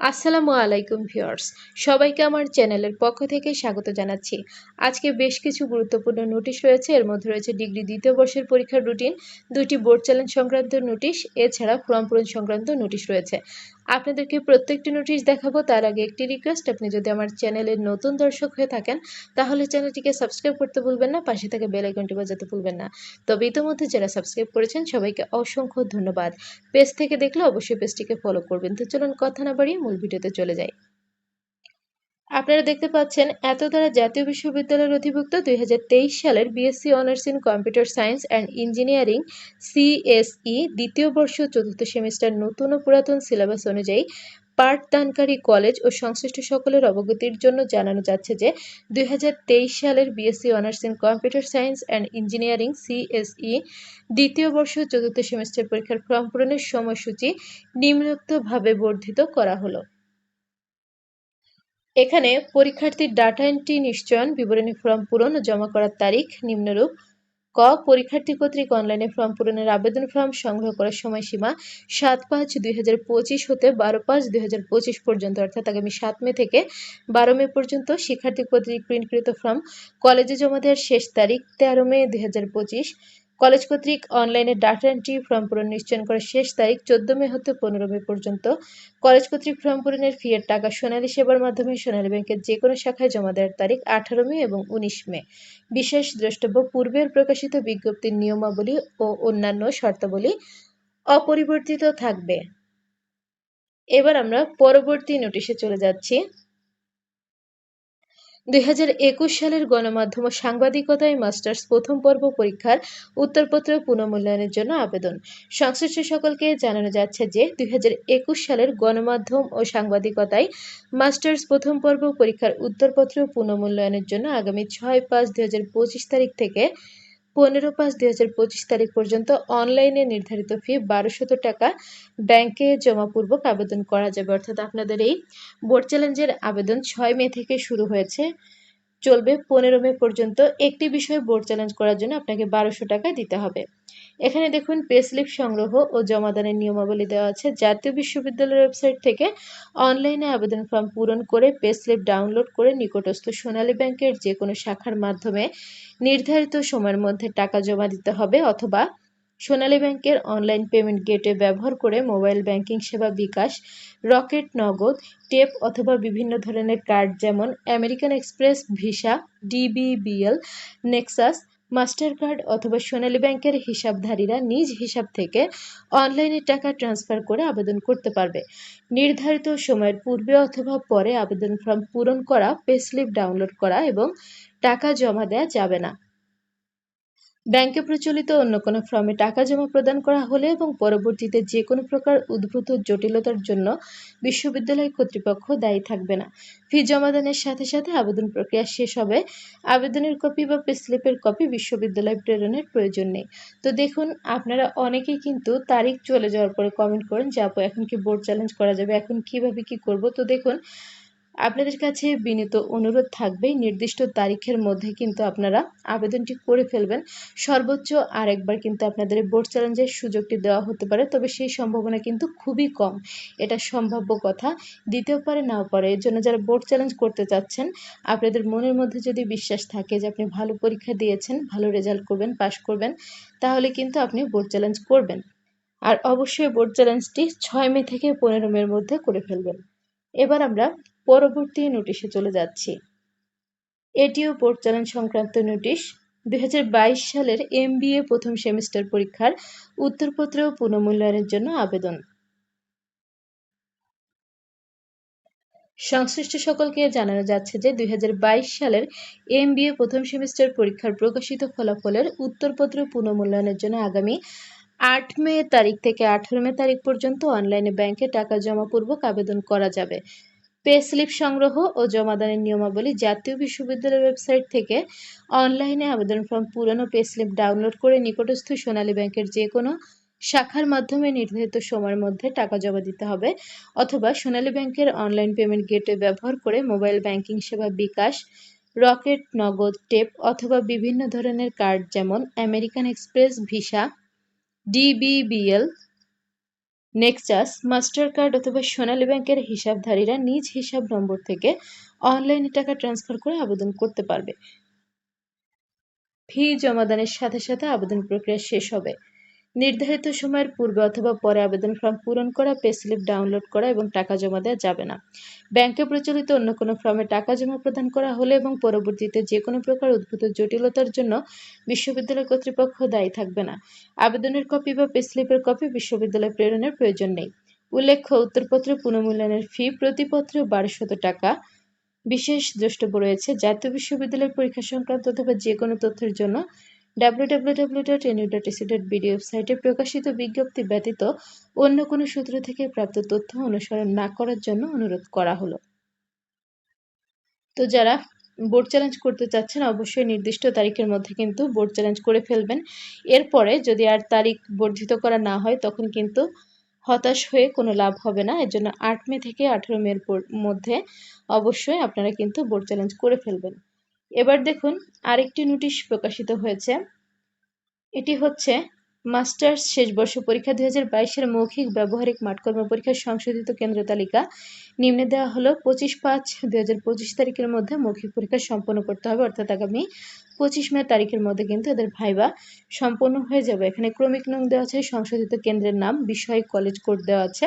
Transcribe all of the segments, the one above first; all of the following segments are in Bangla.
আসসালামু আলাইকুম ভিউয়ার্স, সবাইকে আমার চ্যানেলের পক্ষ থেকে স্বাগত জানাচ্ছি। আজকে বেশ কিছু গুরুত্বপূর্ণ নোটিশ রয়েছে। এর মধ্যে রয়েছে ডিগ্রি দ্বিতীয় বর্ষের পরীক্ষার রুটিন দুটি বোর্ড চ্যালেঞ্জ সংক্রান্ত নোটিশ, এছাড়া ফর্ম পূরণ সংক্রান্ত নোটিশ রয়েছে। আপনাদেরকে প্রত্যেকটি নোটিশ দেখাবো, তার আগে একটি রিকোয়েস্ট আপনি যদি আমার চ্যানেলের নতুন দর্শক হয়ে থাকেন, তাহলে চ্যানেলটিকে সাবস্ক্রাইব করতে ভুলবেন না, পাশে থেকে বেল আইকনটি বাজাতে ভুলবেন না। তবে ইতিমধ্যে যারা সাবস্ক্রাইব করেছেন, সবাইকে অসংখ্য ধন্যবাদ। পেজ থেকে দেখলে অবশ্যই পেজটিকে ফলো করবেন। তো চলুন কথা না বাড়িয়ে মূল ভিডিওতে চলে যাই। আপনারা দেখতে পাচ্ছেন এত দ্বারা জাতীয় বিশ্ববিদ্যালয়ের অধিভুক্ত দুই হাজার তেইশ সালের BSc honours in computer science and engineering CSE দ্বিতীয় বর্ষ চতুর্থ সেমিস্টার নতুন ও পুরাতন সিলেবাস অনুযায়ী পাঠদানকারী কলেজ ও সংশ্লিষ্ট সকলের অবগতির জন্য জানানো যাচ্ছে যে, দুই হাজার তেইশ সালের BSc honours in computer science and engineering CSE দ্বিতীয় বর্ষ চতুর্থ সেমিস্টার পরীক্ষার ফর্ম পূরণের সময়সূচি নিম্নোক্তভাবে বর্ধিত করা হলো। এখানে পরীক্ষার্থীর ডাটা এন্ট্রি নিশ্চয়ন, বিবরণী ফর্ম পূরণ ও জমা করার তারিখ নিম্নরূপ। ক, পরীক্ষার্থী কর্তৃক অনলাইনে ফর্ম পূরণের আবেদন ফর্ম সংগ্রহ করার সময়সীমা সাত পাঁচ দুই হতে বারো পাঁচ দুই পর্যন্ত, অর্থাৎ আগামী সাত মে থেকে বারো মে পর্যন্ত শিক্ষার্থী কর্তৃক প্রিন্টকৃত ফর্ম কলেজে জমা দেওয়ার শেষ তারিখ তেরো মে দুই হাজার পঁচিশ। কলেজ কর্তৃক অনলাইনে ডাটা এন্ট্রি ফর্ম পূরণ নিশ্চয়ন করার শেষ তারিখ চোদ্দ মে হতে পনেরো মে পর্যন্ত। কলেজ কর্তৃক ফর্ম পূরণের ফি টাকা সোনালী সেবার মাধ্যমে সোনালী ব্যাংকের যে কোনো শাখায় জমা দেওয়ার তারিখ আঠারো মে এবং উনিশ মে। বিশেষ দ্রষ্টব্য, পূর্বের প্রকাশিত বিজ্ঞপ্তির নিয়মাবলী ও অন্যান্য শর্তাবলী অপরিবর্তিত থাকবে। এবার আমরা পরবর্তী নোটিশে চলে যাচ্ছি। দুই হাজার একুশ সালের গণমাধ্যম ও সাংবাদিকতায় মাস্টার্স প্রথম পর্ব পরীক্ষার উত্তরপত্র পুনর্মূল্যায়নের জন্য আবেদন। সংশ্লিষ্ট সকলকে জানানো যাচ্ছে যে, দুই হাজার একুশ সালের গণমাধ্যম ও সাংবাদিকতায় মাস্টার্স প্রথম পর্ব পরীক্ষার উত্তরপত্র পুনর্মূল্যায়নের জন্য আগামী ছয় পাঁচ দুই তারিখ থেকে পনেরো পাঁচ দুই হাজার পঁচিশ তারিখ পর্যন্ত অনলাইনে নির্ধারিত ফি বারোশত টাকা ব্যাংকে জমাপূর্বক আবেদন করা যাবে। অর্থাৎ আপনাদের এই বোর্ড চ্যালেঞ্জের আবেদন ছয় মে থেকে শুরু হয়েছে। চলবে পনেরো মে পর্যন্ত। একটি বিষয়ে বোর্ড চ্যালেঞ্জ করার জন্য আপনাকে বারোশো টাকা দিতে হবে। এখানে দেখুন পে স্লিপ সংগ্রহ ও জমাদানের নিয়মাবলী দেওয়া আছে। জাতীয় বিশ্ববিদ্যালয়ের ওয়েবসাইট থেকে অনলাইনে আবেদন ফর্ম পূরণ করে পে স্লিপ ডাউনলোড করে নিকটস্থ সোনালী ব্যাংকের যে কোনো শাখার মাধ্যমে নির্ধারিত সময়ের মধ্যে টাকা জমা দিতে হবে অথবা সোনালী ব্যাংকের অনলাইন পেমেন্ট গেটে ব্যবহার করে মোবাইল ব্যাংকিং সেবা বিকাশ, রকেট নগদ, টেপ অথবা বিভিন্ন ধরনের কার্ড যেমন American Express, Visa, DBBL, Nexus Master card অথবা সোনালী ব্যাংকের হিসাবধারীরা নিজ হিসাব থেকে অনলাইনে টাকা ট্রান্সফার করে আবেদন করতে পারবে। নির্ধারিত সময়ের পূর্বে অথবা পরে আবেদন ফর্ম পূরণ করা পে স্লিপ ডাউনলোড করা এবং টাকা জমা দেওয়া যাবে না। ব্যাংকে প্রচলিত অন্য কোনো ফর্মে টাকা জমা প্রদান করা হলে এবং পরবর্তীতে যে কোনো প্রকার উদ্ভূত জটিলতার জন্য বিশ্ববিদ্যালয় কর্তৃপক্ষ দায়ী থাকবে না। ফি জমাদানের সাথে সাথে আবেদন প্রক্রিয়া শেষ হবে। আবেদনের কপি বা স্লিপের কপি বিশ্ববিদ্যালয় প্রেরণের প্রয়োজন নেই। তো দেখুন, আপনারা অনেকেই কিন্তু তারিখ চলে যাওয়ার পরে কমেন্ট করেন যে, আপু, এখন কি বোর্ড চ্যালেঞ্জ করা যাবে? এখন কীভাবে কি করব? তো দেখুন আপনাদের কাছে বিনীত অনুরোধ থাকবে, নির্দিষ্ট তারিখের মধ্যে কিন্তু আপনারা আবেদনটি করে ফেলবেন। সর্বোচ্চ আরেকবার কিন্তু আপনাদের বোর্ড চ্যালেঞ্জের সুযোগটি দেওয়া হতে পারে, তবে সেই সম্ভাবনা কিন্তু খুবই কম। এটা সম্ভাব্য কথা। দিতেও পারে নাও পারে, এর জন্য যারা বোর্ড চ্যালেঞ্জ করতে চাচ্ছেন, আপনাদের মনের মধ্যে যদি বিশ্বাস থাকে যে আপনি ভালো পরীক্ষা দিয়েছেন, ভালো রেজাল্ট করবেন পাশ করবেন, তাহলে কিন্তু আপনি বোর্ড চ্যালেঞ্জ করবেন। আর অবশ্যই বোর্ড চ্যালেঞ্জটি ছয় মে থেকে পনেরো মের মধ্যে করে ফেলবেন। এবার আমরা পরবর্তী নোটিশে চলে যাচ্ছি। এটিও চ্যালেঞ্জ সংক্রান্ত নোটিশ। দুই সালের এম প্রথম সেমিস্টার পরীক্ষার উত্তরপত্র পুনঃমূল্যায়নের জন্য আবেদন। সংশ্লিষ্ট সকলকে জানানো যাচ্ছে যে দুই হাজার বাইশ সালের এম প্রথম সেমিস্টার পরীক্ষার প্রকাশিত ফলাফলের উত্তরপত্র পুনঃমূল্যায়নের জন্য আগামী আট মে তারিখ থেকে আঠারো মে তারিখ পর্যন্ত অনলাইনে ব্যাংকে টাকা জমা পূর্বক আবেদন করা যাবে। পে স্লিপ সংগ্রহ ও জমাদানের নিয়মাবলী জাতীয় বিশ্ববিদ্যালয়ের ওয়েবসাইট থেকে অনলাইনে আবেদন ফর্ম পুরানো পে স্লিপ ডাউনলোড করে নিকটস্থ সোনালী ব্যাংকের যে কোনো শাখার মাধ্যমে নির্ধারিত সময়ের মধ্যে টাকা জমা দিতে হবে অথবা সোনালী ব্যাংকের অনলাইন পেমেন্ট গেটওয়ে ব্যবহার করে মোবাইল ব্যাংকিং সেবা বিকাশ, রকেট, নগদ, টেপ অথবা বিভিন্ন ধরনের কার্ড যেমন American Express, Visa, DBBL Nexus Master card অথবা সোনালী ব্যাংকের হিসাবধারীরা নিজ হিসাব নম্বর থেকে অনলাইনে টাকা ট্রান্সফার করে আবেদন করতে পারবে। ফি জমাদানের সাথে সাথে আবেদন প্রক্রিয়া শেষ হবে। নির্ধারিত সময়ের পূর্বে অথবা পরে আবেদন ফর্ম পূরণ করা পে স্লিপ ডাউনলোড করা এবং টাকা জমা দেওয়া যাবে না। ব্যাংকে প্রচলিত অন্য কোনো ফর্মে টাকা জমা প্রদান করা হলে এবং পরবর্তীতে যে কোনো প্রকার উদ্ভূত জটিলতার জন্য বিশ্ববিদ্যালয় কর্তৃপক্ষ দায়ী থাকবে না। আবেদনের কপি বা পে স্লিপের কপি বিশ্ববিদ্যালয় প্রেরণের প্রয়োজন নেই। উল্লেখ্য, উত্তরপত্র পুনঃমূল্যায়নের ফি প্রতিপত্র বারোশত টাকা। বিশেষ দ্রষ্টব্য রয়েছে, জাতীয় বিশ্ববিদ্যালয়ের পরীক্ষা সংক্রান্ত অথবা যে কোনো তথ্যের জন্য www.nu.ac.bd ওয়েবসাইটে প্রকাশিত বিজ্ঞপ্তি ব্যতীত অন্য কোনো সূত্র থেকে প্রাপ্ত তথ্য অনুসরণ না করার জন্য অনুরোধ করা হলো। তো যারা বোর্ড চ্যালেঞ্জ করতে চাচ্ছেন, অবশ্যই নির্দিষ্ট তারিখের মধ্যে কিন্তু বোর্ড চ্যালেঞ্জ করে ফেলবেন। এরপরে যদি আর তারিখ বর্ধিত করা না হয়, তখন কিন্তু হতাশ হয়ে কোনো লাভ হবে না। এর জন্য আট মে থেকে আঠেরো মের মধ্যে অবশ্যই আপনারা কিন্তু বোর্ড চ্যালেঞ্জ করে ফেলবেন। এবার দেখুন আরেকটি নোটিশ প্রকাশিত হয়েছে। এটি হচ্ছে মাস্টার্স শেষ বর্ষ পরীক্ষা দুই হাজার বাইশের মৌখিক ব্যবহারিক মাঠকর্ম পরীক্ষার সংশোধিত কেন্দ্র তালিকা। নিম্নে দেওয়া হলো, পঁচিশ পাঁচ দুই হাজার পঁচিশ তারিখের মধ্যে মৌখিক পরীক্ষা সম্পন্ন করতে হবে, অর্থাৎ আগামী পঁচিশ মে তারিখের মধ্যে কিন্তু এদের ভাইবা সম্পন্ন হয়ে যাবে। এখানে ক্রমিক নং দেওয়া আছে, সংশোধিত কেন্দ্রের নাম, বিষয়, কলেজ কোড দেওয়া আছে।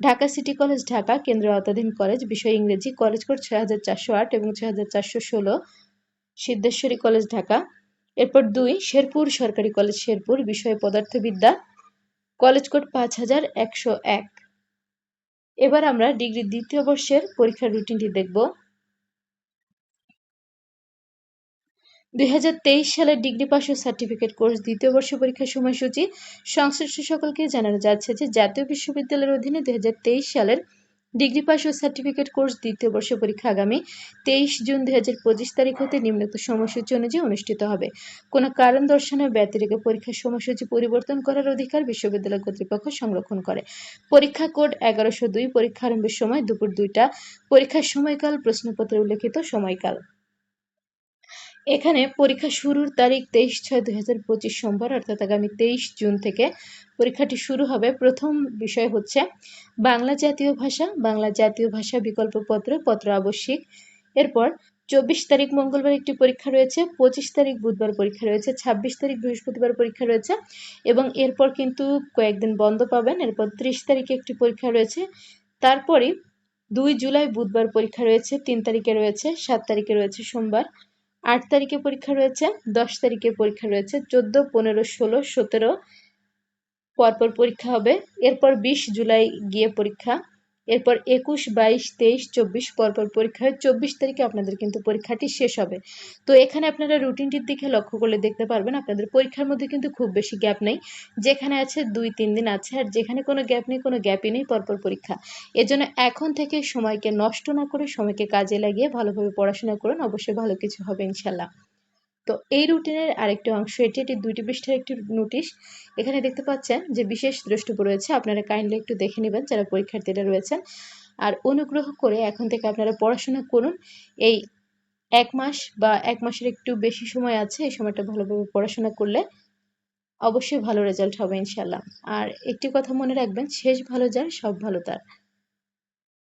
ঢাকা সিটি কলেজ, ঢাকা কেন্দ্র আওতাধীন কলেজ, বিষয় ইংরেজি, কলেজ কোড ছয় হাজার চারশো আট এবং ছয় হাজার চারশো ষোলো। সিদ্ধেশ্বরী কলেজ, ঢাকা। এরপর দুই, শেরপুর সরকারি কলেজ, শেরপুর, বিষয় পদার্থবিদ্যা। কলেজ কোড পাঁচ হাজার একশো এক। এবার আমরা ডিগ্রি দ্বিতীয় বর্ষের পরীক্ষার রুটিনটি দেখব। দুই হাজার তেইশ সালের ডিগ্রি পাস ও সার্টিফিকেট কোর্স দ্বিতীয় বর্ষ পরীক্ষার সময়সূচি সংশ্লিষ্ট সকলকে জানানো যাচ্ছে যে জাতীয় বিশ্ববিদ্যালয়ের অধীনে দুই হাজার তেইশ সালের ডিগ্রি পাস ও সার্টিফিকেট কোর্স দ্বিতীয় বর্ষ পরীক্ষা আগামী তেইশ জুন দুই হাজার পঁচিশ তারিখ হতে নিম্নোক্ত সময়সূচি অনুযায়ী অনুষ্ঠিত হবে। কোনো কারণ দর্শানোর ব্যতিরেকে পরীক্ষার সময়সূচি পরিবর্তন করার অধিকার বিশ্ববিদ্যালয় কর্তৃপক্ষ সংরক্ষণ করে। পরীক্ষা কোড এগারোশো দুই পরীক্ষা আরম্ভের সময় দুপুর দুইটা। পরীক্ষার সময়কাল, প্রশ্নপত্রে উল্লেখিত সময়কাল। এখানে পরীক্ষা শুরুর তারিখ তেইশ ছয় দুই হাজার পঁচিশ সোমবার, অর্থাৎ আগামী তেইশ জুন থেকে পরীক্ষাটি শুরু হবে। প্রথম বিষয় হচ্ছে বাংলা জাতীয় ভাষা, বাংলা জাতীয় ভাষা বিকল্প পত্র পত্র আবশ্যিক। এরপর চব্বিশ তারিখ মঙ্গলবার একটি পরীক্ষা রয়েছে, পঁচিশ তারিখ বুধবার পরীক্ষা রয়েছে, ছাব্বিশ তারিখ বৃহস্পতিবার পরীক্ষা রয়েছে এবং এরপর কিন্তু কয়েকদিন বন্ধ পাবেন। এরপর ত্রিশ তারিখে একটি পরীক্ষা রয়েছে তারপরে দুই জুলাই বুধবার পরীক্ষা রয়েছে, তিন তারিখে রয়েছে, সাত তারিখে রয়েছে সোমবার। আট তারিখে পরীক্ষা রয়েছে, দশ তারিখে পরীক্ষা রয়েছে, চোদ্দ, পনেরো, ষোলো, সতেরো পরপর পরীক্ষা হবে। এরপর বিশ জুলাই গিয়ে পরীক্ষা। এরপর একুশ, বাইশ, তেইশ, চব্বিশ, পরপর পরীক্ষা হয়। চব্বিশ তারিখে আপনাদের কিন্তু পরীক্ষাটি শেষ হবে। তো এখানে আপনারা রুটিনটির দিকে লক্ষ্য করলে দেখতে পারবেন, আপনাদের পরীক্ষার মধ্যে কিন্তু খুব বেশি গ্যাপ নেই। যেখানে আছে দুই, তিন দিন আছে, আর যেখানে কোনো গ্যাপ নেই, কোনো গ্যাপই নেই, পরপর পরীক্ষা। এজন্য এখন থেকে সময়কে নষ্ট না করে, সময়কে কাজে লাগিয়ে ভালোভাবে পড়াশোনা করুন। অবশ্যই ভালো কিছু হবে, ইনশাল্লাহ। তো এই রুটিনের আরেকটি অংশ, এটি এটি দুইটি পৃষ্ঠার একটি নোটিশ এখানে দেখতে পাচ্ছেন যে বিশেষ দ্রষ্টব্য রয়েছে, আপনারা কাইন্ডলি একটু দেখে নেবেন যারা পরীক্ষার্থীরা রয়েছেন। আর অনুগ্রহ করে এখন থেকে আপনারা পড়াশোনা করুন। এই এক মাস বা এক মাসের একটু বেশি সময় আছে, এই সময়টা ভালোভাবে পড়াশোনা করলে অবশ্যই ভালো রেজাল্ট হবে ইনশাল্লাহ আর একটি কথা মনে রাখবেন, শেষ ভালো যার, সব ভালো তার।